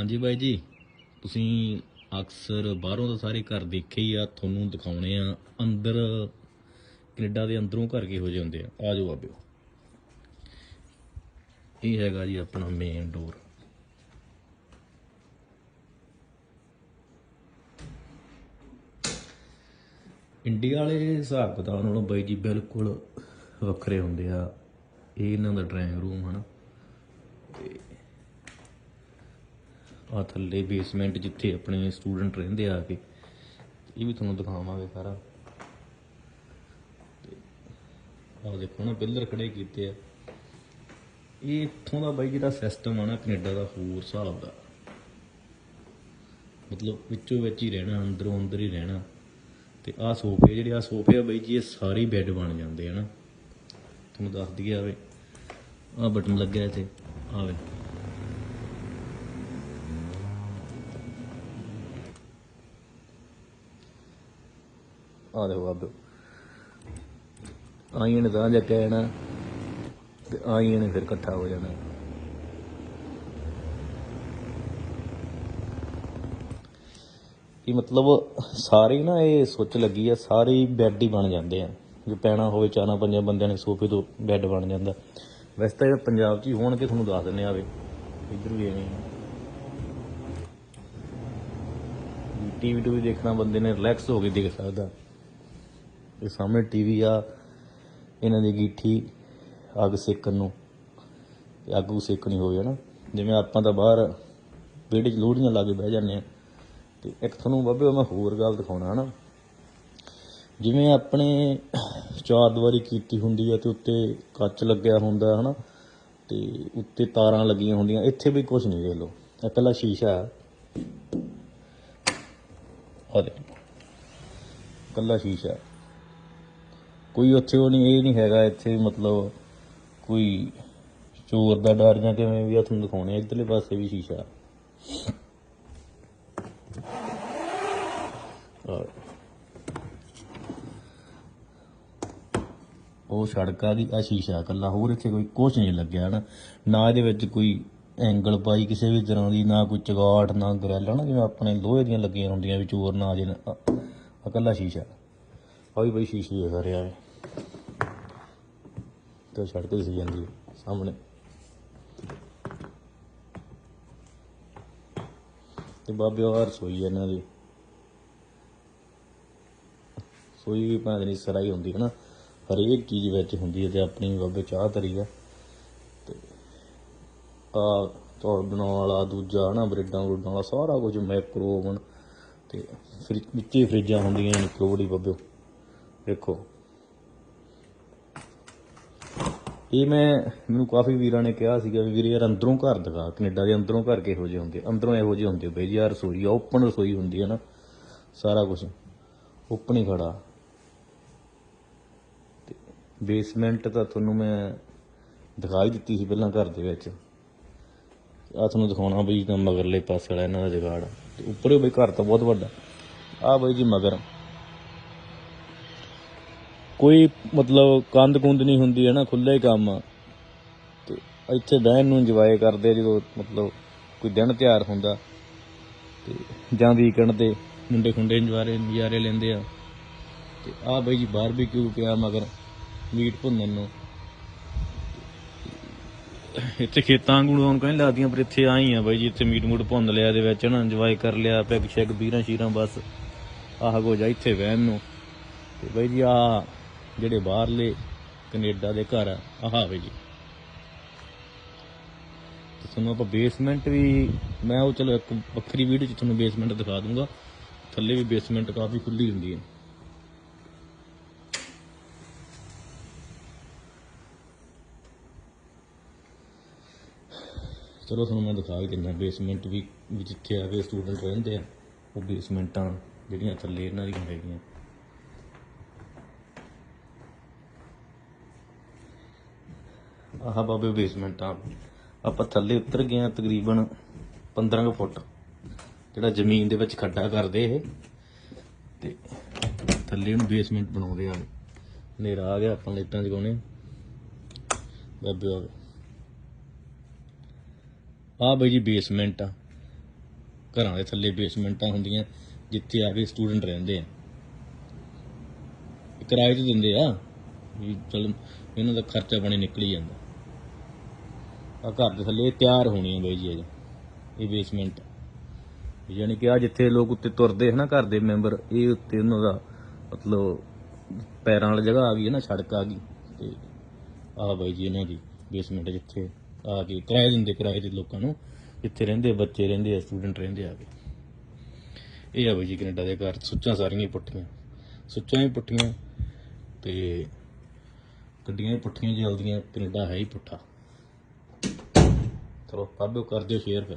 ਹਾਂਜੀ ਬਾਈ ਜੀ, ਤੁਸੀਂ ਅਕਸਰ ਬਾਹਰੋਂ ਤਾਂ ਸਾਰੇ ਘਰ ਦੇਖੇ ਹੀ ਆ, ਤੁਹਾਨੂੰ ਦਿਖਾਉਣੇ ਆ, ਅੰਦਰ ਕੈਨੇਡਾ ਦੇ ਅੰਦਰੋਂ ਘਰ ਕਿਹੋ ਜਿਹੇ ਹੁੰਦੇ ਆ। ਆ ਜਾਓ ਬਾਬਿਓ। ਇਹ ਹੈਗਾ ਜੀ ਆਪਣਾ ਮੇਨ ਡੋਰ ਇੰਡੀਆ ਵਾਲੇ ਹਿਸਾਬ ਕਿਤਾਬ ਨਾਲੋਂ ਬਾਈ ਜੀ ਬਿਲਕੁਲ ਵੱਖਰੇ ਹੁੰਦੇ ਆ। ਇਹ ਇਹਨਾਂ ਦਾ ਡਰਾਇੰਗ ਰੂਮ ਹਨਾ। ਆ ਥੱਲੇ ਬੇਸਮੈਂਟ ਜਿੱਥੇ ਆਪਣੇ ਸਟੂਡੈਂਟ ਰਹਿੰਦੇ ਆ ਕੇ। ਇਹ ਵੀ ਤੁਹਾਨੂੰ ਦਿਖਾਵਾਂਗੇ ਸਾਰਾ। ਆ ਦੇਖੋ ਨਾ ਪਿੱਲਰ ਖੜੇ ਕੀਤੇ ਆ। ਇਹ ਇੱਥੋਂ ਦਾ ਬਾਈ ਜਿਹੜਾ ਸਿਸਟਮ ਆ ਨਾ, ਕੈਨੇਡਾ ਦਾ ਹੋਰ ਹਿਸਾਬ ਦਾ। ਮਤਲਬ ਵਿੱਚੋਂ ਵਿੱਚ ਹੀ ਰਹਿਣਾ, ਅੰਦਰੋਂ ਅੰਦਰ ਹੀ ਰਹਿਣਾ। ਤੇ ਆਹ ਸੋਫੇ ਜਿਹੜੇ ਆ ਸੋਫੇ ਆ ਬਾਈ ਜੀ, ਇਹ ਸਾਰੇ ਬੈੱਡ ਬਣ ਜਾਂਦੇ ਆ ਨਾ। ਤੁਹਾਨੂੰ ਦੱਸ ਦਈਏ ਆਵੇ ਆਹ ਬਟਨ ਲੱਗਿਆ ਇੱਥੇ। ਆਵੇ ਆ ਦੇਖੋ ਆਬੋ ਆਈਆਂ ਨੇ ਤਾਂ ਜਾ ਕਹਿਣਾ, ਤੇ ਆਈਆਂ ਨੇ ਫਿਰ ਇਕੱਠਾ ਹੋ ਜਾਣਾ। ਇਹ ਮਤਲਬ ਸਾਰੇ ਨਾ ਇਹ ਸੋਚ ਲੱਗੀ ਆ, ਸਾਰੇ ਬੈੱਡ ਹੀ ਬਣ ਜਾਂਦੇ ਆ। ਜੇ ਪੈਣਾ ਹੋਵੇ ਚਾਰਾਂ ਪੰਜਾਂ ਬੰਦਿਆਂ ਨੇ ਸੋਫੇ ਤੋਂ ਬੈੱਡ ਬਣ ਜਾਂਦਾ। ਵੈਸੇ ਤਾਂ ਪੰਜਾਬ 'ਚ ਹੀ ਹੋਣਗੇ, ਤੁਹਾਨੂੰ ਦੱਸ ਦਿੰਨੇ ਆਵੇ ਇੱਧਰ ਵੀ ਐਵੇਂ ਟੀਵੀ ਟੂ ਵੀ ਦੇਖਣਾ, ਬੰਦੇ ਨੇ ਰਿਲੈਕਸ ਹੋ ਕੇ ਦੇਖ ਸਕਦਾ। ਇਹ ਸਾਹਮਣੇ ਟੀਵੀ ਆ, ਇਹਨਾਂ ਦੀ ਗੀਠੀ, ਅੱਗ ਸੇਕਣ ਨੂੰ। ਤੇ ਅੱਗ ਨੂੰ ਸੇਕਣੀ ਹੋਵੇ ਨਾ ਜਿਵੇਂ ਆਪਾਂ ਤਾਂ ਬਾਹਰ ਵਿਹੜੇ 'ਚ ਲੋਹੜੀਆਂ ਲਾ ਕੇ ਬਹਿ ਜਾਂਦੇ ਆ ਤੇ ਇੱਕ ਤੁਹਾਨੂੰ ਬਾਬੇ ਮੈਂ ਹੋਰ ਗੱਲ ਦਿਖਾਉਣਾ, ਹਨਾ। ਜਿਵੇਂ ਆਪਣੇ ਚਾਰ ਦੀਵਾਰੀ ਕੀਤੀ ਹੁੰਦੀ ਆ ਤੇ ਉੱਤੇ ਕੱਚ ਲੱਗਿਆ ਹੁੰਦਾ, ਹਨਾ। ਤੇ ਉੱਤੇ ਤਾਰਾਂ ਲੱਗੀਆਂ ਹੁੰਦੀਆਂ, ਇੱਥੇ ਵੀ ਕੁਝ ਨਹੀਂ ਦੇਖ ਲਓ। ਇਹ ਪਹਿਲਾ ਸ਼ੀਸ਼ਾ ਆ। ਆ ਦੇ ਕੱਲਾ ਸ਼ੀਸ਼ਾ। ਕੋਈ ਉੱਥੇ ਉਹ ਨਹੀਂ, ਇਹ ਨਹੀਂ ਹੈਗਾ ਇੱਥੇ ਮਤਲਬ ਕੋਈ ਚੋਰ ਦਾ ਡਰ ਜਾਂ ਕਿਵੇਂ ਵੀ ਆ, ਤੁਹਾਨੂੰ ਦਿਖਾਉਣੇ ਆ, ਇੱਧਰਲੇ ਪਾਸੇ ਵੀ ਸ਼ੀਸ਼ਾ। ਆ ਉਹ ਸੜਕਾਂ ਦੀ ਆ ਸ਼ੀਸ਼ਾ ਕੱਲਾ ਹੋਰ ਇੱਥੇ ਕੋਈ ਕੁਝ ਨਹੀਂ ਲੱਗਿਆ ਨਾ ਨਾ ਇਹਦੇ ਵਿੱਚ ਕੋਈ ਐਂਗਲ ਪਾਈ ਕਿਸੇ ਵੀ ਤਰ੍ਹਾਂ ਦੀ, ਨਾ ਕੋਈ ਚਗਾਟ, ਨਾ ਗਰੈਲ ਨਾ ਜਿਵੇਂ ਆਪਣੇ ਲੋਹੇ ਦੀਆਂ ਲੱਗੀਆਂ ਹੁੰਦੀਆਂ ਵੀ ਚੋਰ ਨਾ ਆ ਜੇ ਆ ਸ਼ੀਸ਼ਾ। ਆ ਵੀ ਬਈ ਸ਼ੀਸ਼ੀ ਵੇਖ ਰਿਹਾ ਹੈ ਤੇ ਸੜਕ ਦਿਸ ਜਾਂਦੀ ਸਾਹਮਣੇ। ਤੇ ਬਾਬੇ ਉਹ ਰਸੋਈ ਹੈ ਇਹਨਾਂ ਦੀ। ਸੋਈ ਵੀ ਭਾਵੇਂ ਨਹੀਂ ਸਰਾਈ ਹੁੰਦੀ ਹੈ ਨਾ, ਹਰੇਕ ਚੀਜ਼ ਵਿੱਚ ਹੁੰਦੀ ਹੈ ਤੇ ਆਪਣੀ ਬਾਬੇ ਚਾਹ ਤਰੀ ਦਾ ਤੇ ਆ ਤੌੜ ਬਣਾਉਣ ਵਾਲਾ, ਦੂਜਾ ਹਨਾ, ਬ੍ਰੈਡਾਂ ਬਰੂਡਾਂ ਵਾਲਾ, ਸਾਰਾ ਕੁਝ ਮਾਈਕ੍ਰੋਵਨ ਤੇ ਵਿੱਚ ਹੀ ਫਰਿੱਜਾਂ ਹੁੰਦੀਆਂ ਨੇ ਕਰੋੜੀ ਬਾਬਿਓ ਦੇਖੋ। ਇਹ ਮੈਂ, ਮੈਨੂੰ ਕਾਫੀ ਵੀਰਾਂ ਨੇ ਕਿਹਾ ਸੀਗਾ ਵੀ ਵੀਰੇ ਯਾਰ ਅੰਦਰੋਂ ਘਰ ਦਿਖਾ, ਕੈਨੇਡਾ ਦੇ ਅੰਦਰੋਂ ਘਰ ਕਿਹੋ ਜਿਹੇ ਹੁੰਦੇ ਅੰਦਰੋਂ ਇਹੋ ਜਿਹੇ ਹੁੰਦੇ ਬਈ ਜੀ ਯਾਰ ਰਸੋਈ ਆ ਓਪਨ ਰਸੋਈ ਹੁੰਦੀ ਹੈ ਨਾ, ਸਾਰਾ ਕੁਝ ਓਪਨ ਹੀ ਖੜਾ। ਤੇ ਬੇਸਮੈਂਟ ਤਾਂ ਤੁਹਾਨੂੰ ਮੈਂ ਦਿਖਾ ਹੀ ਦਿੱਤੀ ਸੀ ਪਹਿਲਾਂ ਘਰ ਦੇ ਵਿੱਚ। ਆ ਤੁਹਾਨੂੰ ਦਿਖਾਉਣਾ ਬਈ ਤਾਂ ਮਗਰਲੇ ਪਾਸੇ ਵਾਲਾ ਇਹਨਾਂ ਦਾ ਜਗਾੜ। ਤੇ ਬਈ ਘਰ ਤਾਂ ਬਹੁਤ ਵੱਡਾ। ਆ ਬਈ ਜੀ ਮਗਰ। ਕੋਈ ਮਤਲਬ ਕੰਧ ਕੁੰਦ ਨਹੀਂ ਹੁੰਦੀ ਹੈ ਨਾ ਖੁੱਲ੍ਹਾ ਹੀ ਕੰਮ ਆ। ਤੇ ਇੱਥੇ ਬਹਿਣ ਨੂੰ ਇੰਜੋਏ ਕਰਦੇ ਆ ਜਦੋਂ ਮਤਲਬ ਕੋਈ ਦਿਨ ਤਿਉਹਾਰ ਹੁੰਦਾ। ਤੇ ਜਾਂ ਵੀਕਐਂਡ ਤੇ ਮੁੰਡੇ ਖੁੰਡੇ ਇੰਜਵਾਰੇ ਨਜ਼ਾਰੇ ਲੈਂਦੇ ਆ। ਤੇ ਆ ਬਈ ਜੀ ਬਾਰਬੀਕਿਊ ਪਿਆ ਮਗਰ, ਮੀਟ ਭੁੰਨਣ ਨੂੰ। ਇੱਥੇ ਖੇਤਾਂ ਵਾਂਗੂ ਹੁਣ ਕਹਿੰਦੇ ਲੱਗਦੀਆਂ, ਪਰ ਇੱਥੇ ਆਈ ਆ ਬਾਈ ਜੀ, ਇੱਥੇ ਮੀਟ ਮੂਟ ਭੁੰਨ ਲਿਆ ਦੇ ਵਿੱਚ ਨਾ ਇੰਜੋਏ ਕਰ ਲਿਆ ਪੈਗ ਸ਼ੈਗ ਬੀਰਾਂ ਸ਼ੀਰਾਂ ਬਸ, ਆਹ ਕੋ ਜਾ ਇੱਥੇ ਵਹਿਣ ਨੂੰ। ਤੇ ਬਾਈ ਜੀ ਆ ਜਿਹੜੇ ਬਾਹਰਲੇ ਕੈਨੇਡਾ ਦੇ ਘਰ ਆ, ਆਹ ਬਾਈ ਜੀ। ਤੁਹਾਨੂੰ ਆਪਾਂ ਬੇਸਮੈਂਟ ਵੀ, ਮੈਂ ਉਹ ਚਲੋ ਇੱਕ ਵੱਖਰੀ ਵੀਡੀਓ ਚ ਤੁਹਾਨੂੰ ਬੇਸਮੈਂਟ ਦਿਖਾ ਦੂੰਗਾ। ਥੱਲੇ ਵੀ ਬੇਸਮੈਂਟ ਕਾਫੀ ਖੁੱਲੀ ਹੁੰਦੀ ਹੈ। ਚਲੋ ਤੁਹਾਨੂੰ ਮੈਂ ਦਿਖਾ ਹੀ ਦਿੰਦਾ ਬੇਸਮੈਂਟ ਵੀ ਵੀ ਜਿੱਥੇ ਆ ਕੇ ਸਟੂਡੈਂਟ ਰਹਿੰਦੇ ਆ, ਉਹ ਬੇਸਮੈਂਟਾਂ ਜਿਹੜੀਆਂ ਥੱਲੇ ਇਹਨਾਂ ਦੀਆਂ ਹੈਗੀਆਂ। ਆਹ ਬਾਬੇ ਬੇਸਮੈਂਟ ਆ। ਆਪਾਂ ਥੱਲੇ ਉਤਰ ਗਏ ਆ ਤਕਰੀਬਨ 15 ਕੁ ਫੁੱਟ। ਜਿਹੜਾ ਜ਼ਮੀਨ ਦੇ ਵਿੱਚ ਖੱਡਾ ਕਰਦੇ ਇਹ। ਤੇ ਥੱਲੇ ਨੂੰ ਬੇਸਮੈਂਟ ਬਣਾਉਂਦੇ ਆ। ਹਨੇਰਾ ਆ ਗਿਆ, ਆਪਾਂ ਲਾਈਟਾਂ ਜਗਾਉਣੇ। ਬਾਬੇ, ਆ ਗਏ। ਆ ਬਈ ਜੀ ਬੇਸਮੈਂਟ ਆ। ਘਰਾਂ ਦੇ ਥੱਲੇ ਬੇਸਮੈਂਟਾਂ ਹੁੰਦੀਆਂ, ਜਿੱਥੇ ਆ ਕੇ ਸਟੂਡੈਂਟ ਰਹਿੰਦੇ ਆ। ਕਿਰਾਏ ਤੇ ਦਿੰਦੇ ਆ। ਵੀ ਚਲ, ਇਹਨਾਂ ਦਾ ਖਰਚਾ ਪਾਣੀ ਨਿਕਲ ਹੀ ਜਾਂਦਾ। ਆ ਘਰ ਦੇ ਥੱਲੇ ਇਹ ਤਿਆਰ ਹੋਣੀ ਹੈ ਬਾਈ ਜੀ ਅਜੇ ਇਹ ਬੇਸਮੈਂਟ ਯਾਨੀ ਕਿ ਆ ਜਿੱਥੇ ਲੋਕ ਉੱਤੇ ਤੁਰਦੇ ਹਨ, ਘਰ ਦੇ ਮੈਂਬਰ ਇਹ ਉੱਤੇ ਉਹਨਾਂ ਦਾ ਮਤਲਬ ਪੈਰਾਂ ਵਾਲੀ ਜਗ੍ਹਾ ਆ ਗਈ ਹੈ ਨਾ, ਸੜਕ ਆ ਗਈ। ਤੇ ਆਹ ਬਾਈ ਜੀ ਇਹਨਾਂ ਦੀ ਬੇਸਮੈਂਟ ਜਿੱਥੇ ਆ ਕੇ ਕਿਰਾਏ ਦਿੰਦੇ, ਕਿਰਾਏ ਦੇ ਲੋਕਾਂ ਨੂੰ। ਜਿੱਥੇ ਰਹਿੰਦੇ, ਬੱਚੇ ਰਹਿੰਦੇ ਆ ਸਟੂਡੈਂਟ ਰਹਿੰਦੇ ਆ ਕੇ। ਇਹ ਆ ਬਾਈ ਜੀ ਕੈਨੇਡਾ ਦੇ ਘਰ, ਸੁੱਚਾਂ ਸਾਰੀਆਂ ਹੀ ਪੁੱਠੀਆਂ। ਸੁੱਚਾਂ ਵੀ ਪੁੱਠੀਆਂ ਤੇ ਗੱਡੀਆਂ ਵੀ ਪੁੱਠੀਆਂ, ਜਲਦੀਆਂ, ਕੈਨੇਡਾ ਹੈ ਹੀ ਪੁੱਠਾ। ਚਲੋ ਪਾਬੋ ਕਰ ਦਿਓ ਸ਼ੇਅਰ ਫਿਰ